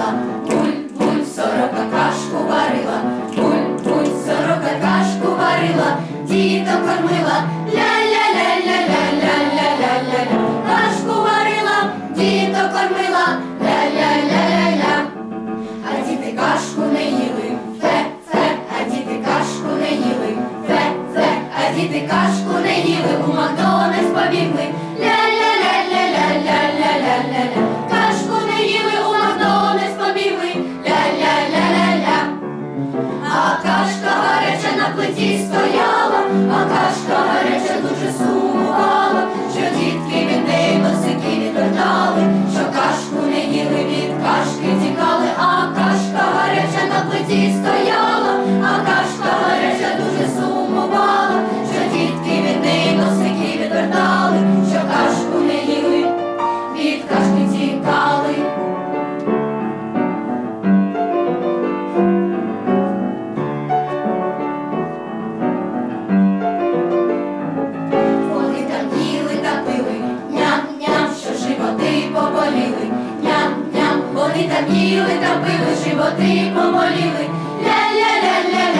варила, буль, буль, сорока кашку варила, буль, буль, сорока кашку варила, діток кормила, ля-ля-ля-ля-ля-ля-ля-ля-ля, кашку варила, діток кормила, ля-ля-ля-ля-ля. А діти кашку не їли, фе, фе, а діти кашку не їли, фе, фе, а діти кашку не їли, у Макдональдс на плиті стояла, а кашка гаряча дуже сумувала, що дітки від неї носики відвертали, що кашку не їли, від кашки і там їли, там пили, животи помоліли. Ля-ля-ля-ля-ля.